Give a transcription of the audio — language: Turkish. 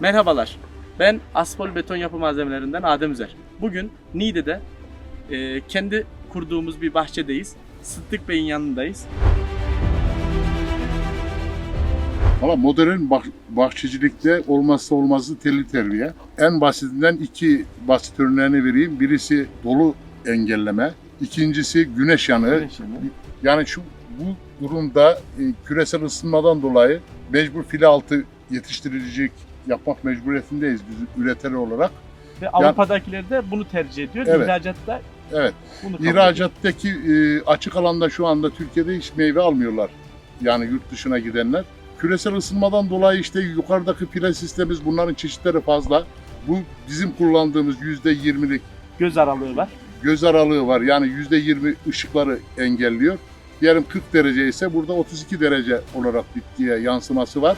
Merhabalar. Ben Aspol Beton Yapı Malzemelerinden Adem Üzer. Bugün Niğde'de e, kendi kurduğumuz bir bahçedeyiz. Sıddık Bey'in yanındayız. Valla modern bah- bahçecilikte olmazsa olmazı telli terbiye. En basitinden iki basit örneğini vereyim. Birisi dolu engelleme. İkincisi güneş yanığı. Yani şu bu durumda e, küresel ısınmadan dolayı mecbur file altı yetiştirilecek yapmak mecburiyetindeyiz biz üreteri olarak. Ve Avrupa'dakiler de bunu tercih ediyor. Evet. İhracatta Evet. bunu. İhracattaki e, açık alanda şu anda Türkiye'de hiç meyve almıyorlar. Yani yurt dışına gidenler. Küresel ısınmadan dolayı işte yukarıdaki file sistemimiz bunların çeşitleri fazla. Bu bizim kullandığımız %20'lik Göz aralığı var. göz aralığı var. Yani %20 ışıkları engelliyor. Diyelim 40 derece ise burada 32 derece olarak bitkiye yansıması var.